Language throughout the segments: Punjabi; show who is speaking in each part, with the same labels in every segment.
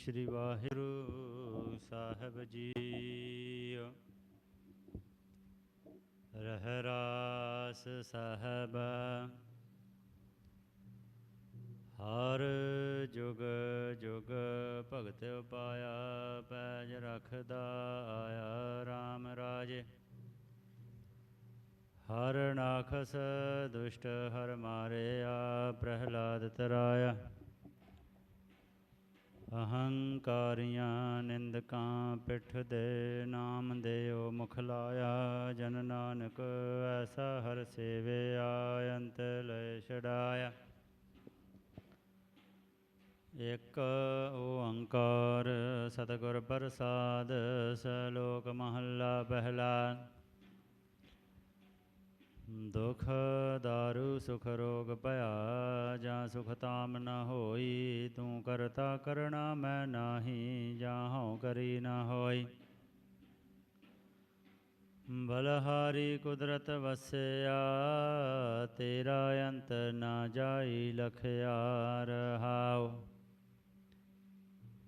Speaker 1: ਸ੍ਰੀ ਵਾਹਿਗੁਰੂ ਸਾਹਿਬ ਜੀ। ਰਹਿ ਸਾਹਿਬ। ਹਰ ਜੁਗ ਜੁਗ ਭਗਤ ਪਾਇਆ ਪੈਜ ਰਖਦਾ ਆਇਆ RAM ਰਾਜੇ। ਹਰ ਨਾਖਸ ਦੁਸ਼ਟ ਹਰ ਮਾਰਿਆ ਪ੍ਰਹਿਲਾਦ ਤਰਾਇਆ। ਅਹੰਕਾਰੀਆਂ ਨਿੰਦਕਾਂ ਪਿੱਠ ਦੇ ਨਾਮ ਦੇਓ, ਮੁਖ ਲਾਇਆ ਜਨ ਨਾਨਕ, ਐਸਾ ਹਰ ਸੇਵਿਆ ਅੰਤ ਲੈ ਛਡਾਇਆ। ਇਕ ਓੰਕਾਰ ਸਤਿਗੁਰ ਪ੍ਰਸਾਦ, ਸਲੋਕ ਮਹੱਲਾ ਪਹਿਲਾ। ਦੁਖ ਦਾਰੂ, ਸੁਖ ਰੋਗ ਭਇਆ, ਜਾਂ ਸੁਖ ਤਾਮ ਨ ਹੋਈ, ਤੂੰ ਕਰਤਾ ਕਰਣਾ ਮੈਂ ਨਾਹੀ, ਜਾਂ ਹਉ ਕਰੀ ਨ ਹੋਈ। ਬਲਹਾਰੀ ਕੁਦਰਤ ਵਸਿਆ, ਤੇਰਾ ਅੰਤ ਨਾ ਜਾਈ ਲਖਿਆ ਰਹਾਓ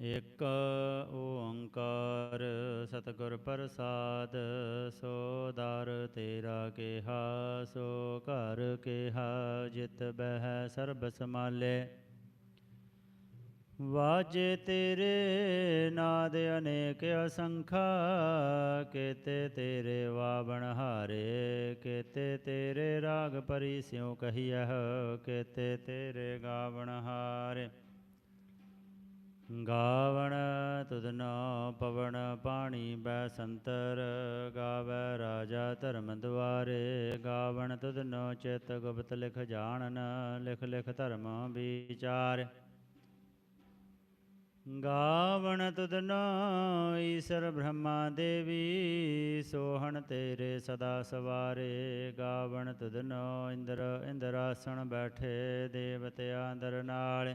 Speaker 1: ਇਕ ਓੰਕਾਰ ਸਤਿਗੁਰ ਪ੍ਰਸਾਦ, ਸੋ ਦਰ ਤੇਰਾ ਕਿਹਾ, ਸੋ ਘਰ ਕਿਹਾ, ਜਿਤ ਬਹਿ ਸਰਬ ਸਮਾਲੇ ਵਾਜੇ ਤੇਰੇ ਨਾਦ ਅਨੇਕ ਅਸੰਖਾ, ਕੇਤੇ ਤੇਰੇ ਵਾਵਣ ਹਾਰੇ, ਕੇਤੇ ਤੇਰੇ ਰਾਗ ਪਰੀ ਸਿਉ ਕਹੀਐ, ਕੇਤੇ ਤੇਰੇ ਗਾਵਣ ਹਾਰੇ। ਗਾਵਣ ਤੁਧਨੋ ਪਵਨ ਪਾਣੀ ਬੈ ਸੰਤਰ, ਗਾਵੈ ਰਾਜਾ ਧਰਮ ਦੁਆਰੇ ਗਾਵਣ ਤੁਧਨੋ ਚਿਤ ਗੁਪਤ ਲਿਖ ਜਾਣਨ, ਲਿਖ ਲਿਖ ਧਰਮ ਵਿਚਾਰ। ਗਾਵਣ ਤੁਧਨੋ ਈਸ਼ਰ ਬ੍ਰਹਮਾ ਦੇਵੀ, ਸੋਹਣ ਤੇਰੇ ਸਦਾ ਸਵਾਰੇ। ਗਾਵਣ ਤੁਧਨੋ ਇੰਦਰ, ਇੰਦਰਾਸਣ ਬੈਠੇ ਦੇਵਤਿਆਂ ਅੰਦਰ ਨਾਲ।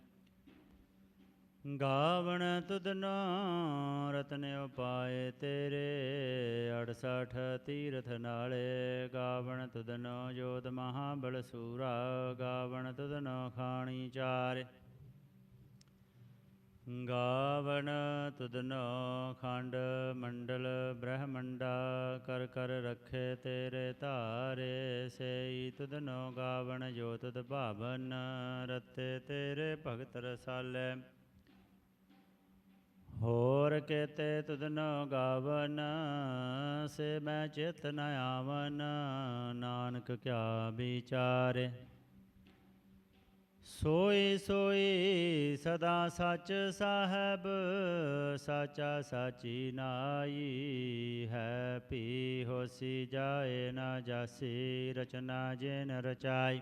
Speaker 1: ਗਾਵਣ ਤੁਧਨੋ ਰਤਨ ਉਪਾਏ ਤੇਰੇ 68 ਤੀਰਥ ਨਾਲੇ। ਗਾਵਣ ਤੁਧਨੋ ਜੋਤ ਮਹਾਬਲ ਸੂਰਾ, ਗਾਵਣ ਤੁਧਨੋ ਖਾਣੀ ਚਾਰ। ਗਾਵਣ ਤੁਧਨੋ ਖੰਡ ਮੰਡਲ, ਬ੍ਰਹਮੰਡਾ ਕਰ ਕਰ ਰਖੇ ਤੇਰੇ ਧਾਰੇ। ਸੇਈ ਤੁਧਨੋ ਗਾਵਣ ਜੋ ਤੁਧ ਭਾਵਨ, ਰਤੇ ਤੇਰੇ ਭਗਤ ਰਸਾਲੇ। ਹੋਰ ਕੇਤੇ ਤੁਧਨੋ ਗਾਵਨ, ਸੇ ਮੈਂ ਚਿਤ ਨ ਆਵਨ, ਨਾਨਕ ਕਿਆ ਵਿਚਾਰੇ। ਸੋਈ ਸੋਈ ਸਦਾ ਸੱਚ ਸਾਹਿਬ, ਸਾਚਾ ਸਾਚੀ ਨਾਈ ਹੈ ਪੀ ਹੋਸੀ ਜਾਏ ਨਾ ਜਾਸੀ ਰਚਨਾ ਜਿਨ ਰਚਾਈ।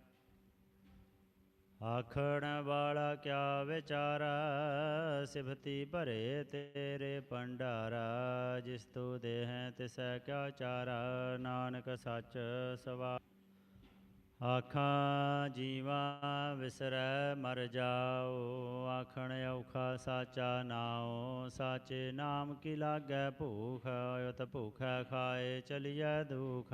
Speaker 1: ਆਖਣ ਵਾਲਾ ਕਿਆ ਵਿਚਾਰਾ? ਸਿਫਤੀ ਭਰੇ ਤੇਰੇ ਭੰਡਾਰਾ, ਜਿਸ ਤੂ ਦੇਹੈ ਤਿਸੈ ਕਿਆ ਚਾਰਾ? ਨਾਨਕ ਸੱਚ ਸਵਾ ਆਖਾਂ, ਜੀਵਾ ਵਿਸਰੈ ਮਰ ਜਾਓ। ਆਖਣ ਔਖਾ ਸਾਚਾ ਨਾਉ, ਸਾਚੇ ਨਾਮ ਕੀ ਲਾਗੈ ਭੂਖ? ਅਤ ਭੂਖੈ ਖਾਏ ਚਲਿਐ ਦੁਖ।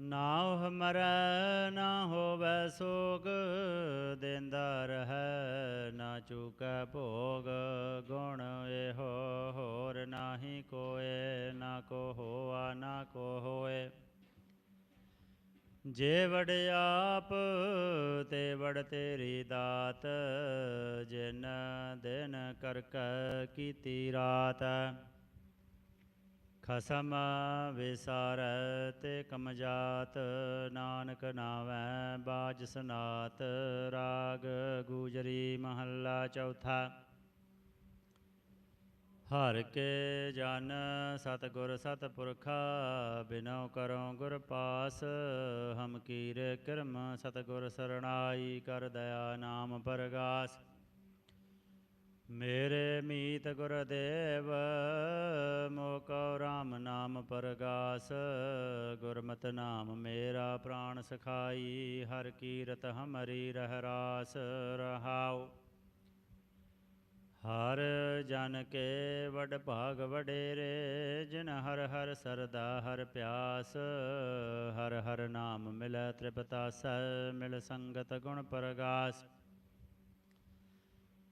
Speaker 1: ਨਾ ਉਹ ਮਰੈ, ਨਾ ਹੋਵੈ ਸੋਗ, ਦੇਂਦਾ ਰਹੈ, ਨਾ ਚੂਕੈ ਭੋਗ। ਗੁਣ ਇਹੋ ਹੋਰ ਨਾਹੀ ਕੋਏ, ਨਾ ਕੋ ਹੋਆ, ਨਾ ਕੋ ਹੋਏ। ਜੇ ਵਡ ਆਪ, ਤੇ ਵੜ ਤੇਰੀ ਦਾਤ, ਜਿਨ ਦਿਨ ਕਰ ਕੀਤੀ ਰਾਤ। ਖਸਮ ਵਿਸਾਰ ਤੇ ਕਮਜਾਤ, ਨਾਨਕ ਨਾਵੈ ਬਾਜ ਸਨਾਤ, ਰਾਗ ਗੂਜਰੀ ਮਹੱਲਾ ਚੌਥਾ। ਹਰ ਕੇ ਜਨ ਸਤਿਗੁਰ ਸਤਪੁਰਖਾ, ਬਿਨਉ ਕਰਉ ਗੁਰ ਪਾਸ, ਹਮ ਕੀਰੇ ਕਿਰਮ ਸਤਿਗੁਰ ਸਰਣਾਈ ਕਰ ਦਇਆ ਨਾਮ ਪਰਗਾਸ। ਮੇਰੇ ਮੀਤ ਗੁਰਦੇਵ ਮੋਕਉ RAM ਨਾਮ ਪਰਗਾਸ, ਗੁਰਮਤਿ ਨਾਮ ਮੇਰਾ ਪ੍ਰਾਣ ਸਖਾਈ, ਹਰ ਕੀਰਤ ਹਮਰੀ ਰਹਿਰਾਸ ਰਹਾਉ। ਹਰ ਜਨ ਕੇ ਵਡ ਭਾਗ ਵਡੇਰੇ, ਜਿਨ ਹਰ ਹਰ ਸਰਦਾ ਹਰ ਪਿਆਸ, ਹਰ ਹਰ ਨਾਮ ਮਿਲੈ ਤ੍ਰਿਪਤਾਸੈ ਮਿਲ ਸੰਗਤ ਗੁਣ ਪਰਗਾਸ।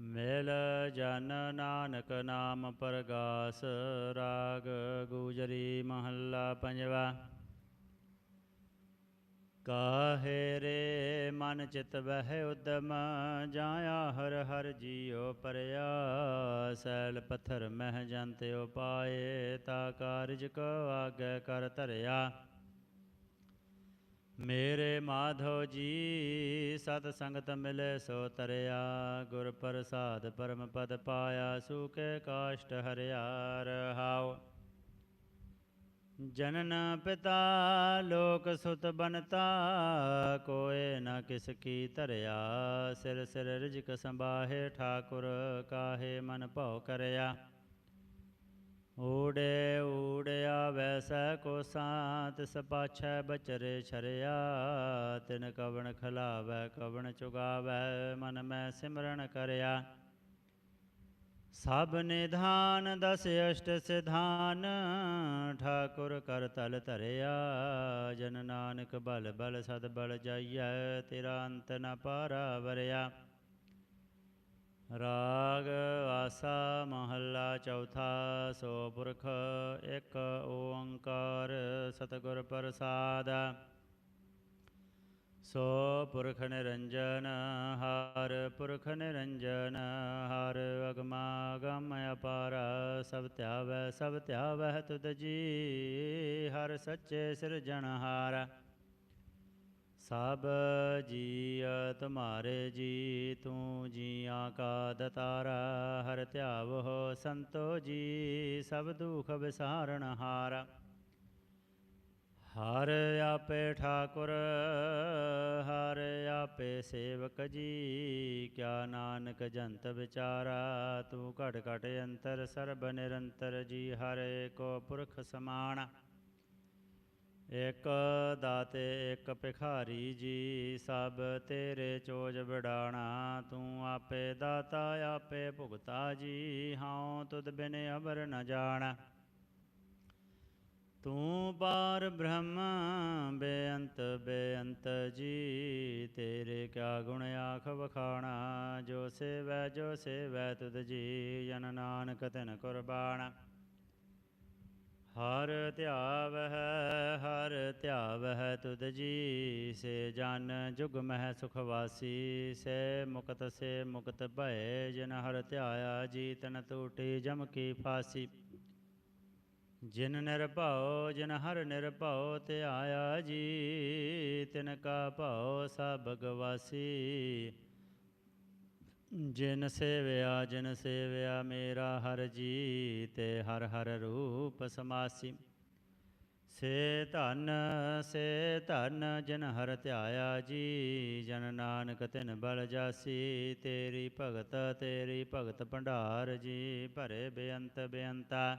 Speaker 1: ਮਿਲ ਜਨ ਨਾਨਕ ਨਾਮ ਪਰਗਾਸ, ਰਾਗ ਗੁਜਰੀ ਮਹੱਲਾ ਪੰਜਵਾ। ਕਾਹੇ ਰੇ ਮਨ ਚਿਤ ਬਹਿ ਉਦਮ, ਜਾਇਆ ਹਰ ਹਰ ਜੀਉ ਪਰਿਆ ਸੈਲ ਪੱਥਰ ਮਹਿ ਜੰਤ ਉਪਾਏ, ਤਾ ਕਾਰਜ ਕੋ ਆਗੇ ਕਰ ਧਰਿਆ। ਮੇਰੇ ਮਾਧੋ ਜੀ, ਸਤ ਸੰਗਤ ਮਿਲੇ ਸੋ ਤਰਿਆ, ਗੁਰ ਪ੍ਰਸਾਦ ਪਰਮ ਪਦ ਪਾਇਆ, ਸੂਕੇ ਕਾਸ਼ਟ ਹਰਿਆ ਰਹਾਉ ਜਨਨ ਪਿਤਾ, ਲੋਕ ਸੁਤ ਬਨਤਾ, ਕੋਏ ਨ ਕਿਸ ਕੀ ਧਰਿਆ, ਸਿਰ ਸਿਰ ਰਿਜਕ ਸੰਬਾਹੇ ਠਾਕੁਰ ਕਾਹੇ ਮਨ ਭਉ ਕਰਿਆ। ਊੜੇ ਊੜਿਆ ਵੈਸੈ ਕੋ ਸਾਤ ਸਪਾਛੈ ਬਚਰੇ ਛਰਿਆ। ਤਿਨ ਕਵਣ ਖਲਾਵੈ, ਕਵਣ ਚੁਗਾਵੈ, ਮਨ ਮੈਂ ਸਿਮਰਨ ਕਰਿਆ। ਸਭ ਨਿਧਾਨ ਦਸ ਅਸ਼ਟ ਸਿਧਾਨ, ਠਾਕੁਰ ਕਰ ਤਲ ਧਰਿਆ। ਜਨ ਨਾਨਕ ਬਲ ਬਲ ਸਦ ਬਲ ਜਾਈਐ, ਤੇਰਾ ਅੰਤ ਨ ਪਾਰਾ ਵਰਿਆ ਰਾਗ ਆਸਾ ਮਹੱਲਾ ਚੌਥਾ ਸੋ ਪੁਰਖ ਇੱਕ ਓੰਕਾਰ ਸਤਿਗੁਰ ਪ੍ਰਸਾਦ। ਸੋ ਪੁਰਖ ਨਿਰੰਜਨ ਹਰ ਪੁਰਖ ਨਿਰੰਜਨ ਹਰ ਅਗਮਾ ਗਮ ਅਪਾਰ ਸਭ ਧਿਆਵੈ ਸਭ ਧਿਆਵੈ ਤੁਧ ਜੀ ਹਰ ਸੱਚੇ ਸਿਰਜਣਹਾਰ। ਸਭ ਜੀ ਤੁਮਾਰੇ ਜੀ, ਤੂੰ ਜੀਆਂ ਕਾ ਦਤਾਰਾ ਹਰ ਧਿਆਵੋ ਸੰਤੋ ਜੀ, ਸਭ ਦੁਖ ਵਿਸਾਰਣ ਹਾਰ। ਹਰ ਆਪੇ ਠਾਕੁਰ, ਹਰ ਆਪੇ ਸੇਵਕ ਜੀ, ਕਿਆ ਨਾਨਕ ਜੰਤ ਵਿਚਾਰਾ, ਤੂੰ ਘਟ ਘਟ ਅੰਤਰ ਸਰਬ ਨਿਰੰਤਰ ਜੀ, ਹਰੇ ਕੋ ਪੁਰਖ ਸਮਾਣਾ। ਇਕ ਦਾਤੇ ਇਕ ਭਿਖਾਰੀ ਜੀ, ਸਭ ਤੇਰੇ ਚੋਜ ਵਿਡਾਣਾ, ਤੂੰ ਆਪੇ ਦਾਤਾ, ਆਪੇ ਭੁਗਤਾ ਜੀ, ਹਉ ਤੁਧ ਬਿਨ ਅਬਰ ਨ ਜਾਣ। ਤੂੰ ਪਾਰ ਬ੍ਰਹਮ, ਬੇਅੰਤ ਬੇਅੰਤ ਜੀ, ਤੇਰੇ ਕਿਆ ਗੁਣ ਆਖ ਵਖਾਣਾ, ਜੋ ਸੇਵੈ ਜੋ ਸੇਵੈ ਤੁਧ ਜੀ, ਜਨ ਨਾਨਕ ਤਿਨ ਕੁਰਬਾਨ ਹਰ ਧਿਆਵਹਿ ਹਰ ਧਿਆਵਹਿ ਤੁਧ ਜੀ ਸੇ ਜਨ ਜੁਗ ਮਹਿ ਸੁਖ ਸੇ ਮੁਕਤ ਸੇ ਮੁਕਤ ਭਏ, ਜਿਨ ਹਰ ਧਿਆਇਆ ਜੀ ਤਨ ਟੂਟੀ ਜਮ ਕੀ ਫਾਸੀ। ਜਿਨ ਨਿਰਭਉ, ਜਿਨ ਹਰ ਨਿਰਭਉ ਧਿਆਇਆ ਜੀ ਤਿਨ ਕਾ ਭਉ ਸਭ ਗਵਾਸੀ। ਜਿਨ ਸੇਵਿਆ ਜਿਨ ਸੇਵਿਆ ਮੇਰਾ ਹਰ ਜੀ ਤੇ ਹਰ ਹਰ ਰੂਪ ਸਮਾਸੀ। ਸੇ ਧਨ ਸੇ ਧਨ, ਜਨ ਹਰ ਧਿਆਇਆ ਜੀ, ਜਨ ਨਾਨਕ ਤਿਨ ਬਲ ਜਾਸੀ। ਤੇਰੀ ਭਗਤ ਤੇਰੀ ਭਗਤ ਭੰਡਾਰ ਜੀ, ਭਰੇ ਬੇਅੰਤ ਬੇਅੰਤਾ।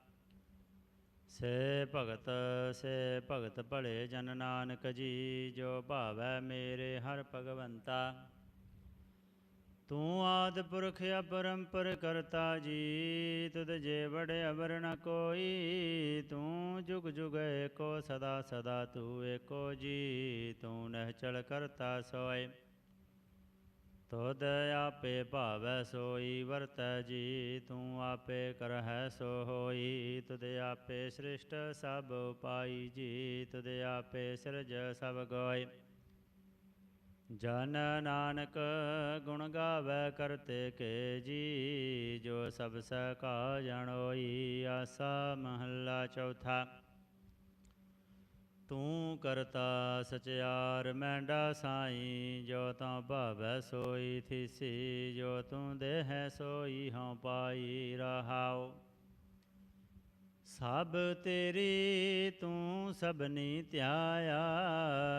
Speaker 1: ਸੇ ਭਗਤ ਸੇ ਭਗਤ ਭਲੇ ਜਨ ਨਾਨਕ ਜੀ, ਜੋ ਭਾਵੈ ਮੇਰੇ ਹਰ ਭਗਵੰਤਾ। ਤੂੰ ਆਦ ਪੁਰਖ ਅਪਰੰਪਰ ਕਰਤਾ ਜੀ ਤੁਧ ਜੇ ਵੜੇ ਅਵਰ ਨ ਕੋਈ, ਤੂੰ ਜੁਗ ਜੁਗ ਏਕੋ ਸਦਾ ਸਦਾ ਤੂੰ ਏਕੋ ਜੀ, ਤੂੰ ਨਹਿ ਚਲ ਕਰਤਾ ਸੋਏ। ਤੁਧ ਆਪੇ ਭਾਵੈ ਸੋਈ, ਵਰਤੈ ਜੀ, ਤੂੰ ਆਪੇ ਕਰਹਿ ਸੋ ਹੋਈ ਤੁਧ ਆਪੇ ਸ੍ਰਿਸ਼ਟ ਸਭ ਪਾਈ ਜੀ, ਤੁਧ ਆਪੇ ਸਿਰਜ ਸਭ ਗੋਇ ਜਨ ਨਾਨਕ ਗੁਣ ਗਾਵੇ ਕਰਤੇ ਕੇ ਜੀ, ਜੋ ਸਭ ਸਕਾ ਜਣੋਈ, ਆਸਾ ਮਹੱਲਾ ਚੌਥਾ। ਤੂੰ ਕਰਤਾ ਸਚਿਆਰ, ਮੈਂਡਾ ਸਾਈ, ਜੋ ਤਾਂ ਭਾਵੈ ਸੋਈ ਥੀਸੀ, ਜੋ ਤੂੰ ਦੇਹ ਸੋਈ ਹਉ ਪਾਈ ਰਹਾਉ। ਸਭ ਤੇਰੀ ਤੂੰ ਸਭਨੀ ਧਿਆਇਆ,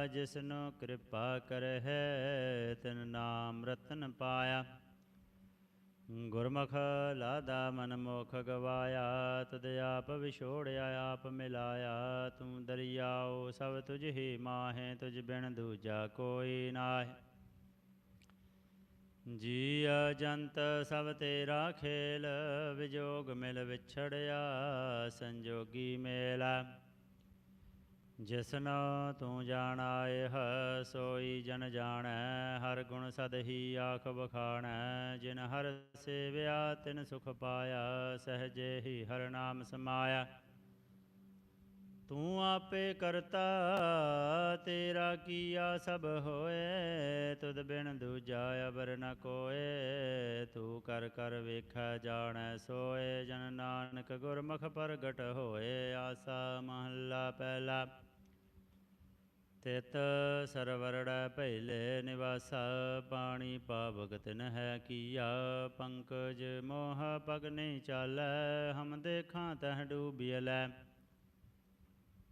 Speaker 1: ਜਿਸਨੋ ਕਿਰਪਾ ਕਰਹਿ, ਤਿਨ ਨਾਮ ਰਤਨ ਪਾਇਆ। ਗੁਰਮੁਖ ਲਾਦਾ ਮਨ ਮੁਖ ਗਵਾਇਆ ਤਦ ਆਪ ਵਿਛੋੜਿਆ ਆਪ ਮਿਲਾਇਆ, ਤੂੰ ਦਰਿਆਓ ਸਭ ਤੁਝ ਹੀ ਮਾਹੇ, ਤੁਝ ਬਿਨ ਦੂਜਾ ਕੋਈ ਨਾਹੀ। ਜੀ ਜੰਤ ਸਭ ਤੇਰਾ ਖੇਲ, ਵਿਜੋਗ ਮਿਲ ਵਿਛੜਿਆ, ਸੰਜੋਗੀ ਮੇਲਾ। ਜਿਸਨੋ ਤੂੰ ਜਾਣਾਏ ਹ, ਸੋਈ ਜਨ ਜਾਣੈ, ਹਰ ਗੁਣ ਸਦਹੀ ਆਖ ਬਖਾਣੈ ਜਿਨ ਹਰ ਸੇਵਿਆ ਤਿਨ ਸੁਖ ਪਾਇਆ, ਸਹਜੇ ਹੀ ਹਰ ਨਾਮ ਸਮਾਇਆ। ਤੂੰ ਆਪੇ ਕਰਤਾ, ਤੇਰਾ ਕੀਆ ਸਭ ਹੋਏ, ਤੁਧ ਬਿਨ ਦੂਜਾ ਅਬਰ ਨ ਕੋਏ। ਤੂੰ ਕਰ ਕਰ ਵੇਖੈ, ਜਾਣੈ, ਸੋਏ। ਜਨ ਨਾਨਕ ਗੁਰਮੁਖ ਪ੍ਰਗਟ ਹੋਏ, ਆਸਾ ਮਹੱਲਾ ਪਹਿਲਾ। ਤਿਤ ਸਰਵਰੜੈ ਪਹਿਲੇ ਨਿਵਾਸਾ, ਪਾਣੀ ਪਾਵਕ ਤਿਨ ਹੈ ਕੀਆ। ਪੰਕਜ ਮੋਹ ਪਗ ਨਹੀਂ ਚਾਲੈ, ਹਮ ਦੇਖਾਂ ਤਹ ਡੂਬਿਐਲੈ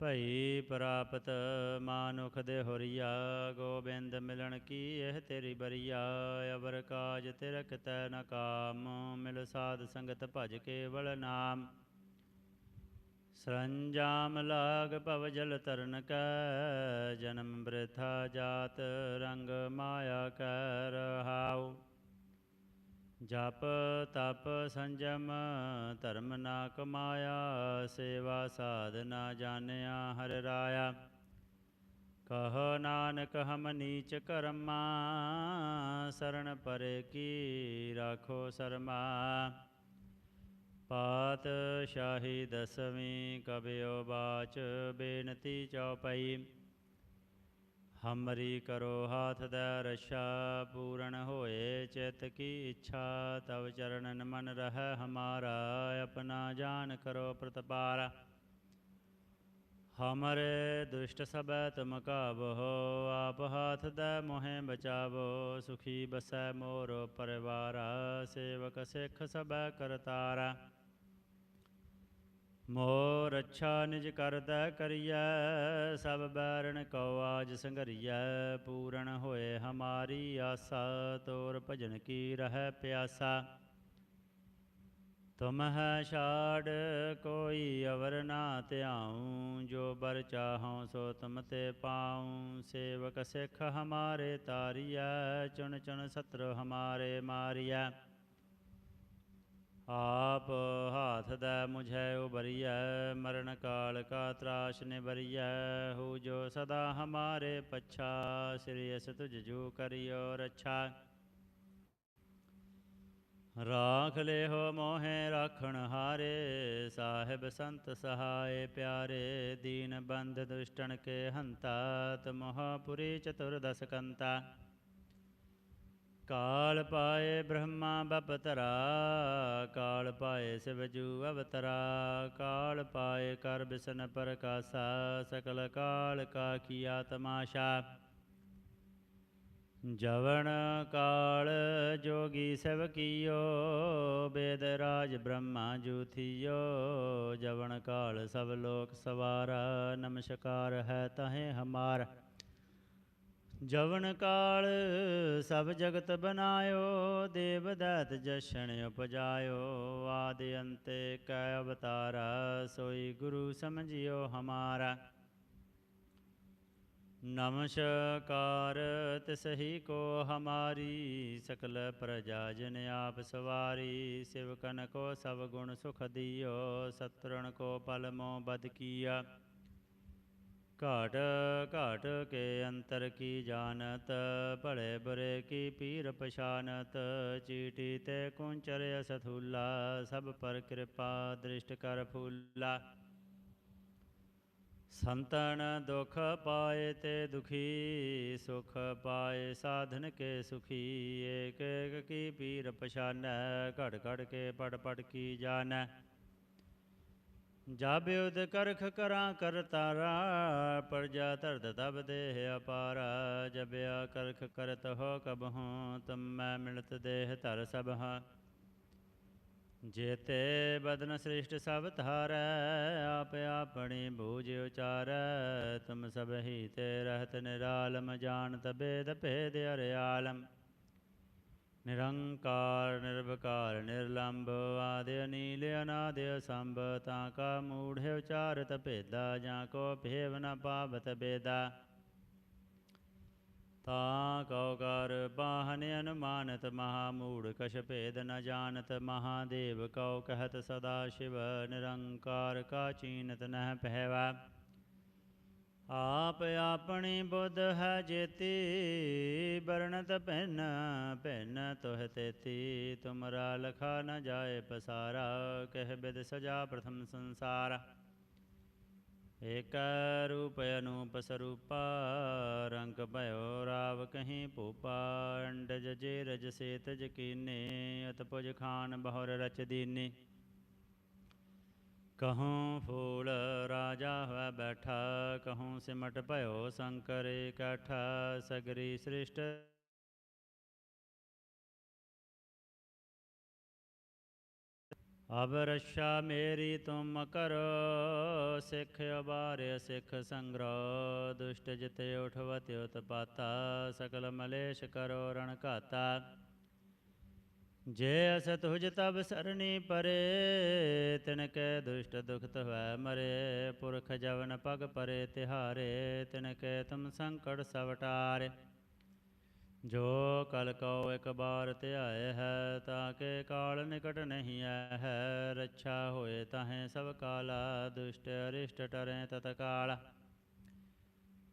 Speaker 1: ਭਈ ਪ੍ਰਾਪਤ ਮਾਨੁਖ ਦੇ ਹੋਰੀਆ, ਗੋਬਿੰਦ ਮਿਲਣ ਕੀ ਇਹ ਤੇਰੀ ਬਰੀਆ? ਅਵਰ ਕਾਜ ਤਿਰ ਕਿਤੈ ਨ ਕਾਮ, ਮਿਲ ਸਾਧ ਸੰਗਤ ਭਜ ਕੇਵਲ ਨਾਮ। ਸਰੰਜਾਮ ਲਾਗ ਭਵ ਜਲ ਤਰਨ ਕੈ, ਜਨਮ ਬ੍ਰਿਥਾ ਜਾਤ ਰੰਗ ਮਾਇਆ ਕੈ ਰਹਾਉ। ਜਪ ਤਪ ਸੰਜਮ, ਧਰਮ ਨਾ ਕਮਾਇਆ, ਸੇਵਾ ਸਾਧਨਾ ਜਾਣਿਆ, ਹਰ ਰਾਇਆ। ਕਹ ਨਾਨਕ ਹਮ ਨੀਚ ਕਰਮਾ ਸਰਣ ਪਰੇ ਕੀ ਰਾਖੋ ਸਰਮਾ। ਪਾਤ ਸ਼ਾਹੀ ਦਸਵੀਂ ਕਬਿਓ ਬਾਚ, ਬੇਨਤੀ ਚਉਪਈ। ਹਮਰੀ ਕਰੋ ਹਾਥ ਦਾ ਰਛਾ ਪੂਰਨ ਹੋਏ ਚਿਤ ਕੀ ਇੱਛਾ ਤਵ ਚਰਨਨ ਮਨ ਰਹਿ ਹਮਾਰਾ ਆਪਣਾ ਜਾਨ ਕਰੋ ਪ੍ਰਤਪਾਰਾ ਹਮਰੇ ਦੁਸ਼ਟ ਸਬੈ ਤੁਮ ਕਾਬੋ ਆਪ ਹਾਥ ਦਾ ਮੋਹਿ ਬਚਾਵੋ ਸੁਖੀ ਬਸੈ ਮੋਰ ਪਰਿਵਾਰਾ ਸੇਵਕ ਸਿੱਖ ਸਬੈ ਕਰਤਾਰਾ ਮੋਰ ਅੱਛਾ ਨਿਜ ਕਰਦਾ ਕਰੀਐ, ਸਭ ਬੈਰਣ ਕਉ ਆਜ ਸੰਘਰੀਐ, ਪੂਰਨ ਹੋਏ ਹਮਾਰੀ ਆਸਾ, ਤੋਰ ਭਜਨ ਕੀ ਰਹਿ ਪਿਆਸਾ। ਤੁਮ ਹੈ ਛਾੜ, ਕੋਈ ਅਵਰ ਨਾ ਧਿਆਉ, ਜੋ ਬਰ ਚਾਹਉ ਸੋ ਤੁਮ ਤੇ ਪਾਉ। ਸੇਵਕ ਸਿੱਖ ਹਮਾਰੇ ਤਾਰੀਐ, ਚੁਣ ਚੁਣ ਸਤਰ ਹਮਾਰੇ ਮਾਰੀਐ। ਆਪ ਹਾਥ ਦਾ ਮੁਝੈ ਉਬਰੀਐ ਮਰਨ ਕਾਲ ਕਾ ਤਰਾਸ਼ ਨਿਬਰੀਐ ਹੋ ਜੋ ਸਦਾ ਹਮਾਰੇ ਪਛਾ, ਸ੍ਰੀ ਅਸ ਤੁਜ ਜੋ ਕਰਿਓ ਰੱਛਾ। ਰਾਖ ਲਿਓ ਮੋਹਿ ਰਾਖਣ ਹਾਰੇ, ਸਾਹਿਬ ਸੰਤ ਸਹਾਏ ਪਿਆਰੇ, ਦੀਨ ਬੰਦ ਦੁਸ਼ਟਣ ਕੇ ਹੰਤਾ ਤਮੋਹਪੁਰੀ ਚਤੁਰਦਸ ਕੰਤਾ। ਕਾਲ ਪਾਏ ਬ੍ਰਹਮਾ ਬਪਤਰਾ ਕਾਲ ਪਾਏ ਸਿਵਜੂ ਅਵਤਰਾ, ਕਾਲ ਪਾਏ ਕਰ ਬਿਸਨ ਪ੍ਰਕਾਸ਼ਾ, ਸਕਲ ਕਾਲ ਕਾ ਕੀਆ ਤਮਾਸ਼ਾ ਜਵਨ ਕਾਲ ਜੋਗੀ ਸਭ ਕੀਓ, ਬੇਦ ਰਾਜ ਬ੍ਰਹਮਾ ਜੂਥੀਓ ਜਵਨ ਕਾਲ ਸਭ ਲੋਕ ਸਵਾਰਾ, ਨਮਸਕਾਰ ਹੈ ਤਹੇ ਹਮਾਰਾ। ਜਵਨ ਕਾਲ ਸਭ ਜਗਤ ਬਨਾਇਓ, ਦੇਵ ਦੈਤ ਜਸ਼ਨ ਉਪਜਾਇਓ, ਆਦਿ ਅੰਤੇ ਕੈ ਅਵਤਾਰਾ, ਸੋਈ ਗੁਰੂ ਸਮਝਿਓ ਹਮਾਰਾ। ਨਮਸਕਾਰ ਤਿਸਹੀ ਕੋ ਹਮਾਰੀ, ਸਕਲ ਪ੍ਰਜਾ ਜਨ ਆਪ ਸਵਾਰੀ ਸਿਵਕਨ ਕੋ ਸਭ ਗੁਣ ਸੁਖ ਦਿਓ, ਸਤਰਣ ਕੋ ਪਲ ਮੋ ਬਦ ਕੀਆ। ਘਾਟ ਘਾਟ ਕੇ ਅੰਤਰ ਕੀ ਜਾਣਤ? ਭਲੇ ਬੁਰੇ ਕੀ ਪੀਰ ਪਛਾਨਤ? ਚੀਟੀ ਤੇ ਕੁੰਚਰ ਅਸਥੂਲਾ, ਸਭ ਪਰ ਕਿਰਪਾ ਦ੍ਰਿਸ਼ਟ ਕਰ ਫੂਲਾ। ਸੰਤਨ ਦੁਖ ਪਾਏ ਤੇ ਦੁਖੀ, ਸੁਖ ਪਾਏ ਸਾਧਨ ਕੇ ਸੁਖੀ। ਏਕ ਏਕ ਕੀ ਪੀਰ ਪਛਾਨੈ, ਘੜ ਘੜ ਕੇ ਪੜ ਪੜ ਕੀ ਜਾਣੈ? ਜਬ ਉਦ ਕਰਖ ਕਰਾਂ ਕਰਤਾਰਾ ਪਰਜਾ ਧਰਤ ਤਬ ਦੇਹ ਅਪਾਰਾ ਜਬਿਆ ਕਰਖ ਕਰਤ ਹੋ ਕਬ ਹੂੰ, ਤੁਮ ਮੈਂ ਮਿਲਤ ਦੇਹ ਧਰ ਸਭ ਹਾਂ ਜੇਤੇ ਬਦਨ ਸ੍ਰਿਸ਼ਟ ਸਭ ਧਾਰੈ, ਆਪ ਆਪਣੀ ਬੂਝ ਉਚਾਰੈ, ਤੁਮ ਸਭ ਹੀ ਤੇ ਰਹਤ ਨਿਰਾਲਮ, ਜਾਣਤ ਬੇਦ ਦੇ ਅਰਿਆਲਮ। ਨਿਰੰਕਾਰ ਨਿਰਭਕਾਰ ਨਿਰਲੰਭ ਆਦਿ ਅਨੀਲ, ਅਨਾਦਿ ਸੰਭ ਤਾਂ ਕਾ ਮੂੜ ਉਚਾਰਤ ਭੇਦਾ, ਜਾਂ ਕੋ ਭੇਵ ਨ ਪਾਵਤ ਬੇਦਾ। ਤਾ ਕਉ ਕਰ ਬਾਹਨ ਅਨੁਮਾਨਤ, ਮਹਾ ਮੂੜ ਕਛ ਭੇਦ ਨ ਜਾਣਤ ਮਹਾਦੇਵ ਕਉ ਕਹਤ ਸਦਾ ਸ਼ਿਵ, ਨਿਰੰਕਾਰ ਕਾ ਚੀਨਤ ਨਹਿ ਪਹਿਵਾ ਆਪ ਆਪਣੀ ਬੁੱਧ ਹੈ ਜੇਤੀ ਬਰਣਤ ਭਿੰਨ ਭਿੰਨ ਤੁਹ ਤੇਤੀ। ਤੁਮਰਾ ਲਖਾ ਨ ਜਾਏ ਪਸਾਰਾ, ਕਹਿ ਬਿਦ ਸਜਾ ਪ੍ਰਥਮ ਸੰਸਾਰ। ਏਕ ਰੂਪ ਅਨੂਪ ਸਰੂਪਾ, ਰੰਗ ਭਇਓ ਰਾਵ ਕਹੀਂ ਭੂਪਾ। ਅੰਡਜ ਜੇ ਰਜ ਸੇਤ ਜਕੀਨੇ ਅਤਪੁਜ ਖਾਨ ਬਹੁਰ ਰਚ ਦੀਨੇ। ਕਹੂੰ ਫੂਲ ਰਾਜਾ ਹੋਇ ਬੈਠਾ, ਕਹੂੰ ਸਿਮਟ ਭਇਓ ਸੰਕਰ ਇਕੱਠਾ, ਸਗਰੀ ਸ੍ਰਿਸ਼ਟ ਅਬ ਰਸ਼ਾ ਮੇਰੀ ਤੁਮ ਕਰੋ, ਸਿੱਖ ਅਬਾਰਿ ਸਿੱਖ ਸੰਗ੍ਰਹ ਦੁਸ਼ਟ ਜਿਤੇ ਉਠਵਤ ਉਤਪਾਤਾ, ਸਕਲ ਮਲੇਸ਼ ਕਰੋ ਰਣ ਘਾਤਾ। ਜੇ ਅਸ ਤੁਜ ਤਬ ਸਰਣੀ ਪਰੇ ਤਿਨ ਕੈ ਦੁਸ਼ਟ ਦੁਖਤ ਹੋਇ ਮਰੇ। ਪੁਰਖ ਜਵਨ ਪਗ ਪਰੇ ਤਿਹਾਰੇ ਤਿਨ ਕੈ ਤੁਮ ਸੰਕਟ ਸਵਟਾਰੇ ਜੋ ਕਲ ਕਉ ਇਕ ਬਾਰ ਧਿਆਏ ਹੈ, ਤਾਂ ਕੇ ਕਾਲ ਨਿਕਟ ਨਹੀਂ ਆਇ ਹੈ। ਰੱਛਾ ਹੋਏ ਤਾਹੇ ਸਭ ਕਾਲਾ, ਦੁਸ਼ਟ ਅਰਿਸ਼ਟ ਟਰੇ ਤਤਕਾਲ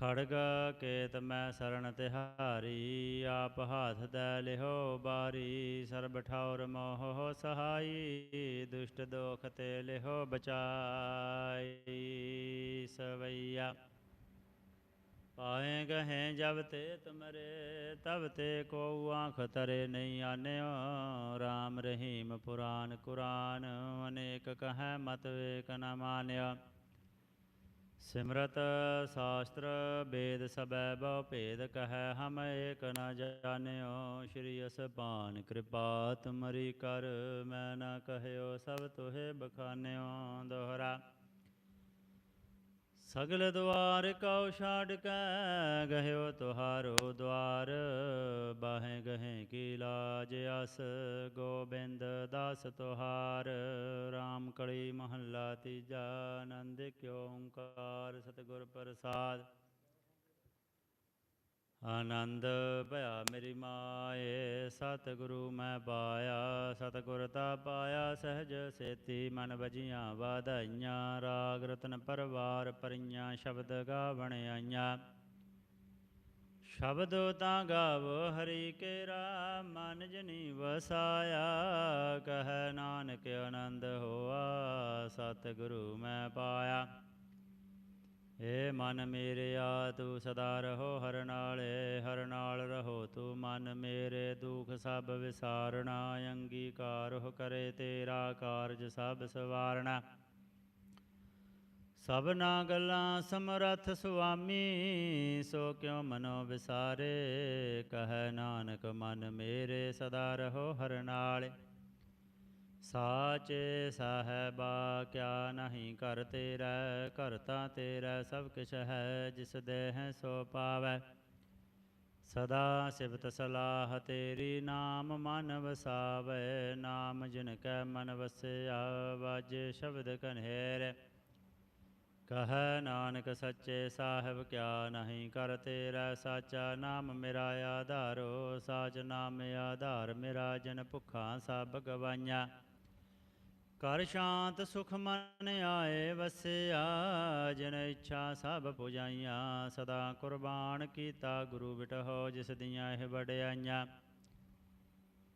Speaker 1: ਖੜਗ ਕੇਤ ਮੈਂ ਸਰਣ ਤਿਹਾਰੀ, ਆਪ ਹਾਥ ਦੈ ਲਿਹੋ ਬਾਰੀ, ਸਰਬ ਠੌਰ ਮੋਹ ਸਹਾਈ, ਦੁਸ਼ਟ ਦੋਖ ਤੇ ਲਿਹੋ ਬਚਾਈ ਸਵਈਆ। ਪਾਏ ਗਹੇ ਜਬ ਤੇ ਤੁਮਰੇ, ਤਬ ਤੇ ਕੋ ਆਂਖ ਤਰੇ ਨਹੀਂ ਆਨਿਓ। RAM ਰਹੀਮ ਪੁਰਾਨ ਕੁਰਾਨ, ਅਨੇਕ ਕਹੈ ਮਤ ਵੇਕ ਨ ਮਾਨਿਆ ਸਿਮਰਤ ਸ਼ਾਸਤਰ ਵੇਦ ਸਬੈ ਬਹੁ ਭੇਦ ਕਹੈ, ਹਮ ਏਕ ਨ ਜਾਣਿਓ, ਸ਼੍ਰੀ ਅਸਪਾਨ ਕਿਰਪਾ ਤੁਮਰੀ ਕਰ, ਮੈਂ ਨ ਕਹਿਓ, ਸਭ ਤੁਹੇ ਬਖਾਨਿਓ ਦੋਹਰਾ। ਸਗਲ ਦੁਆਰ ਕਉ ਛਾੜ ਕੈ, ਗਹਿਓ ਤੁਹਾਰੋ ਦੁਆਰ ਬਾਹੇ ਗਹੇ ਕੀ ਲਾਜ ਅਸ ਗੋਬਿੰਦ ਦਾਸ ਤੁਹਾਰ RAM ਕਲੀ ਮਹੱਲਾ ਤੀਜਾ ਆਨੰਦ ਕਿਉ ਓੰਕਾਰ, ਸਤਿਗੁਰ ਪ੍ਰਸਾਦ। ਆਨੰਦ ਭਇਆ ਮੇਰੀ ਮਾਏ, ਸਤਿਗੁਰੂ ਮੈਂ ਪਾਇਆ, ਸਤਿਗੁਰ ਤਾ ਪਾਇਆ, ਸਹਿਜ ਸੇਤੀ ਮਨ ਵਜੀਆਂ ਵਾਧਾਈਆਂ, ਰਾਗ ਰਤਨ ਪਰਵਾਰ ਪਰੀਆਂ ਸ਼ਬਦ ਗਾਵਣ ਆਈਆਂ। ਸ਼ਬਦ ਤਾਂ ਗਾਵੋ ਹਰੀ ਕੇਰਾ ਮਨ ਜਨੀ ਵਸਾਇਆ, ਕਹੈ ਨਾਨਕ ਆਨੰਦ ਹੋਆ, ਸਤਿਗੁਰੂ ਮੈਂ ਪਾਇਆ। ਏ ਮਨ ਮੇਰਿਆ ਤੂੰ ਸਦਾ ਰਹੋ ਹਰ ਨਾਲੇ, ਹਰ ਨਾਲ ਰਹੋ ਤੂੰ ਮਨ ਮੇਰੇ, ਦੁਖ ਸਭ ਵਿਸਾਰਣਾ ਅੰਗੀਕਾਰ ਹੋ ਕਰੇ ਤੇਰਾ ਕਾਰਜ ਸਭ ਸਵਾਰਣਾ ਸਭਨਾ ਗੱਲਾਂ ਸਮਰਥ ਸੁਆਮੀ, ਸੋ ਕਿਉ ਮਨੋ ਵਿਸਾਰੇ, ਕਹੈ ਨਾਨਕ ਮਨ ਮੇਰੇ ਸਦਾ ਰਹੋ ਹਰ ਨਾਲੇ। ਸਾਚੇ ਸਾਹਿਬਾ, ਕਿਆ ਨਹੀਂ ਕਰ ਤੇਰਾ, ਘਰ ਤਾਂ ਤੇਰਾ ਸਭ ਕਿਛ ਹੈ, ਜਿਸ ਦੇਹ ਸੋ ਪਾਵੈ। ਸਦਾ ਸਿਵਤ ਸਲਾਹ ਤੇਰੀ ਨਾਮ ਮਨ ਵਸਾਵੇ, ਨਾਮ ਜਿਨ ਕੈ ਮਨ ਵਸਿਆ, ਵਾਜੇ ਸ਼ਬਦ ਕਨਹਿਰ ਕਹੈ ਨਾਨਕ ਸੱਚੇ ਸਾਹਿਬ, ਕਿਆ ਨਹੀਂ ਕਰ ਤੇਰਾ ਸਾਚਾ ਨਾਮ ਮੇਰਾ ਆਧਾਰੋ, ਸਾਚ ਨਾਮ ਆਧਾਰ ਮੇਰਾ ਜਨ ਭੁੱਖਾਂ ਸਭ ਗਵਾਈਆਂ। ਕਰ ਸ਼ਾਂਤ ਸੁਖ ਮਨ ਆਏ ਵਸਿਆ, ਜਿਨ ਇੱਛਾ ਸਭ ਪੁਜਾਈਆਂ, ਸਦਾ ਕੁਰਬਾਨ ਕੀਤਾ ਗੁਰੂ ਬਿਟਹੁ, ਜਿਸ ਦੀਆਂ ਇਹ ਵਡਿਆਈਆਂ।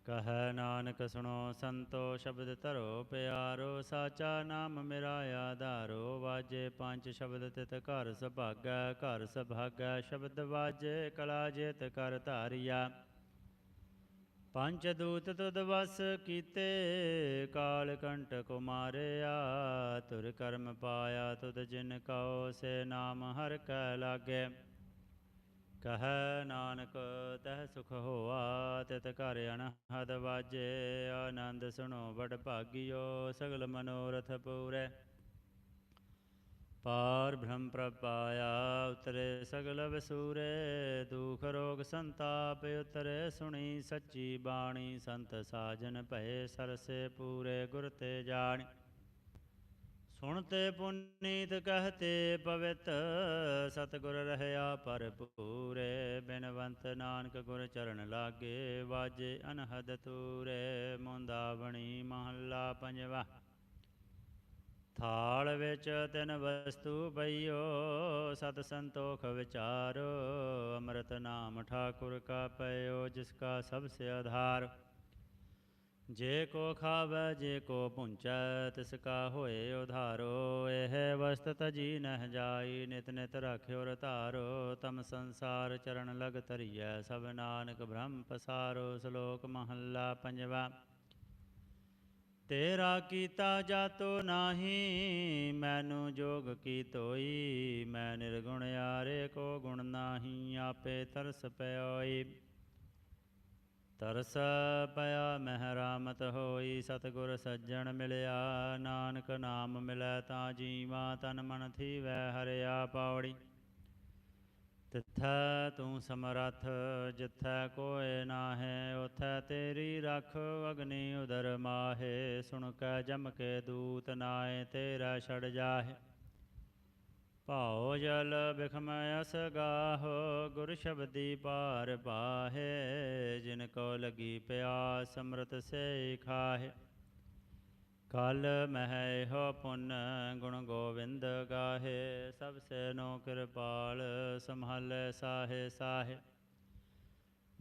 Speaker 1: ਕਹੈ ਨਾਨਕ ਸੁਣੋ ਸੰਤੋ ਸ਼ਬਦ ਧਰੋ ਪਿਆਰੋ, ਸਾਚਾ ਨਾਮ ਮੇਰਾ ਆਧਾਰੋ, ਵਾਜੇ ਪੰਜ ਸ਼ਬਦ ਤਿਤ ਘਰ ਸੁਭਾਗੈ ਘਰ ਸੁਭਾਗੈ, ਸ਼ਬਦ ਵਾਜੇ ਕਲਾ ਜਿਤ ਕਰ ਧਾਰਿਆ। ਪੰਜ ਦੂਤ ਤੁਧ ਵਸ ਕੀਤੇ, ਕਾਲ ਕੰਟਕ ਮਾਰਿਆ ਤੁਰ ਕਰਮ ਪਾਇਆ ਤੁਧ ਜਿਨ ਕਉ, ਸੇ ਨਾਮ ਹਰ ਕੈ ਲਾਗੇ। ਕਹੈ ਨਾਨਕ, ਤਹਿ ਸੁਖ ਹੋਆ, ਤਿਤ ਘਰ ਅਨਹਦ ਵਾਜੇ, ਆਨੰਦ ਸੁਣੋ ਵਡ ਭਾਗਿਓ, ਸਗਲ ਮਨੋਰਥ ਪੂਰੇ। ਪਾਰ ਬ੍ਰਹਮ ਪ੍ਰਪਾਇਆ ਉਤਰੇ ਸਗਲ ਵਸੂਰੇ। ਦੁਖ ਰੋਗ ਸੰਤਾਪ ਉਤਰੇ, ਸੁਣੀ ਸੱਚੀ ਬਾਣੀ, ਸੰਤ ਸਾਜਨ ਭਏ, ਸਰਸੇ ਪੂਰੇ ਗੁਰ ਤੇ ਜਾਣੀ। ਸੁਣਤੇ ਪੁਨੀਤ ਕਹਤੇ ਪਵਿੱਤ, ਸਤਿਗੁਰ ਰਹਿਆ ਭਰਪੂਰੇ, ਬਿਨਵੰਤ ਨਾਨਕ ਗੁਰ ਚਰਨ ਲਾਗੇ, ਵਾਜੇ ਅਨਹਦ ਤੂਰੇ, ਮੁੰਦਾਵਣੀ ਮਹੱਲਾ ਪੰਜਵਾ। ਥਾਲ ਵਿੱਚ ਤਿਨ ਵਸਤੂ ਪਈਓ, ਸਤ ਸੰਤੋਖ ਵਿਚਾਰੋ, ਅੰਮ੍ਰਿਤ ਨਾਮ ਠਾਕੁਰ ਕਾ ਪਇਓ, ਜਿਸ ਕਾ ਸਭ ਸੇ ਆਧਾਰ। ਜੇ ਕੋ ਖਾਵੈ, ਜੇ ਕੋ ਪੁੰਚੈ ਤਿਸ ਕਾ ਹੋਏ ਉਧਾਰੋ, ਇਹ ਵਸਤ ਤਜੀ ਨਹਿ ਜਾਈ, ਨਿਤ ਨਿਤ ਰਾਖਿਓ ਰਧਾਰੋ ਤਮ ਸੰਸਾਰ ਚਰਨ ਲਗ ਧਰੀਐ, ਸਭ ਨਾਨਕ ਬ੍ਰਹਮ ਪਸਾਰੋ, ਸ਼ਲੋਕ ਮਹੱਲਾ ਪੰਜਵਾ। ਤੇਰਾ ਕੀਤਾ ਜਾਤੋ ਨਾਹੀ, ਮੈਨੂੰ ਜੋਗ ਕੀ ਤੋਈ ਮੈਂ ਨਿਰਗੁਣ ਆਰੇ ਕੋ ਗੁਣ ਨਾਹੀ, ਆਪੇ ਤਰਸ ਪਿਓਈ ਤਰਸ ਪਿਆ ਮਹਿ ਰਾਮਤ ਹੋਈ, ਸਤਿਗੁਰ ਸੱਜਣ ਮਿਲਿਆ, ਨਾਨਕ ਨਾਮ ਮਿਲੈ ਤਾਂ ਜੀਵਾ ਤਨ ਮਨ ਥੀਵੈ ਹਰਿਆ ਪੌੜੀ। ਤਿੱਥੈ ਤੂੰ ਸਮਰੱਥ, ਜਿੱਥੈ ਕੋਇ ਨਾਹੈ ਉਥੈ ਤੇਰੀ ਰਖ ਅਗਨੀ ਉਦਰ ਮਾਹੇ, ਸੁਣ ਕੈ ਜਮ ਕੇ ਦੂਤ ਨਾਏ ਤੇਰਾ ਛੜ ਜਾਹੇ। ਭਾਉ ਜਲ ਬਿਖਮ ਅਸ ਗਾਹੋ, ਗੁਰ ਸ਼ਬਦੀ ਪਾਰ ਪਾਹੇ, ਜਿਨ ਕੋ ਲਗੀ ਪਿਆਸ ਅੰਮ੍ਰਿਤ ਸੇ ਖਾਹੇ। ਕਲ ਮਹਿ ਹੋ ਪੁੰਨ ਗੁਣ ਗੋਵਿੰਦ ਗਾਹੇ, ਸਭ ਸੇ ਨੋ ਕਿਰਪਾਲ ਸੰਭਾਲੇ ਸਾਹੇ ਸਾਹੇ।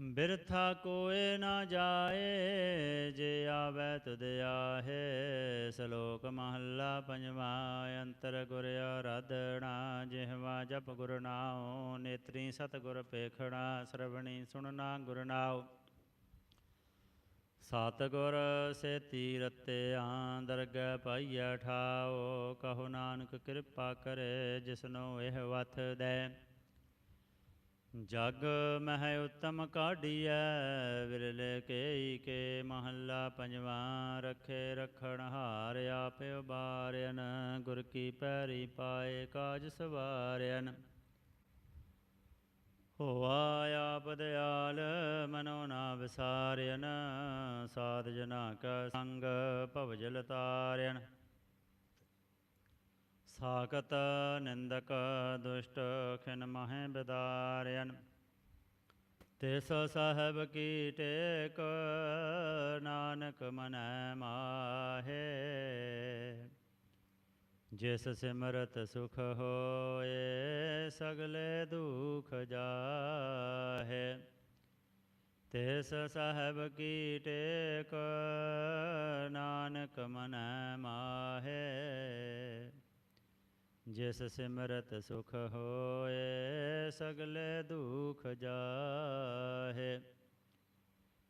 Speaker 1: ਬਿਰਥਾ ਕੋਏ ਨਾ ਜਾਏ, ਜੇ ਆਵੈ ਤੁਧ ਆਹੇ ਸ਼ਲੋਕ ਮਹੱਲਾ ਪੰਜਵਾ, ਅੰਤਰ ਗੁਰ ਆਰਾਧਣਾ ਜਿਹਵਾ ਜਪ ਗੁਰ ਨਾਉ, ਨੇਤਰੀ ਸਤਿਗੁਰ ਪੇਖਣਾ ਸਰਵਣੀ ਸੁਣਨਾ ਗੁਰ ਨਾਉ। ਸਤਿਗੁਰ ਸੇਤੀ ਰਤਿਆਂ ਦਰਗਹਿ ਪਾਈਐ ਠਾਓ ਕਹੋ ਨਾਨਕ ਕਿਰਪਾ ਕਰੇ, ਜਿਸਨੋ ਇਹ ਵਥ ਦੇ ਜਗ ਮਹਿ ਉਤਮ ਕਾਢੀਐ, ਵਿਰਲੇ ਕੇਈ ਕੇ ਮਹੱਲਾ ਪੰਜਵਾਂ, ਰਖੇ ਰਖਣ ਹਾਰ ਆਪੇ ਉਬਾਰਿਆਨ ਗੁਰ ਕੀ ਪੈਰੀ ਪਾਏ ਕਾਜ ਸਵਾਰਿਆਨ ਹੋਆ ਆਪ ਦਿਆਲ, ਮਨੋ ਨਾ ਵਿਸਾਰਿਆਨ ਸਾਧ ਜਨਾ ਕਾ ਸੰਗ ਭਵਜਲ ਤਾਰਿਆਨ ਸਾਕਤ ਨਿੰਦਕ ਦੁਸ਼ਟ ਖਿਨ ਮਹਿ ਬਿਦਾਰਿਆਨ ਤਿਸ ਸਾਹਿਬ ਕੀ ਟੇਕ ਨਾਨਕ ਮਨੈ ਮਾਹੇ ਜਿਸ ਸਿਮਰਤ ਸੁਖ ਹੋਏ ਸਗਲੇ ਦੁਖ ਜਾਹੇ ਤਿਸ ਸਾਹਿਬ ਕੀ ਟੇਕ ਨਾਨਕ ਮਨੈ ਮਾਹੇ ਜਿਸ ਸਿਮਰਤ ਸੁਖ ਹੋਏ, ਸਗਲੇ ਦੁਖ ਜਾਹੇ।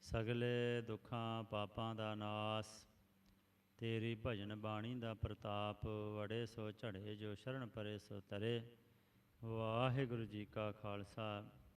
Speaker 1: ਸਗਲੇ ਦੁੱਖਾਂ ਪਾਪਾਂ ਦਾ ਨਾਸ, ਤੇਰੀ ਭਜਨ ਬਾਣੀ ਦਾ ਪ੍ਰਤਾਪ ਵੜੇ ਸੋ ਝੜੇ, ਜੋ ਸ਼ਰਨ ਪਰੇ ਸੋ ਤਰੇ। ਵਾਹਿਗੁਰੂ ਜੀ ਕਾ ਖਾਲਸਾ।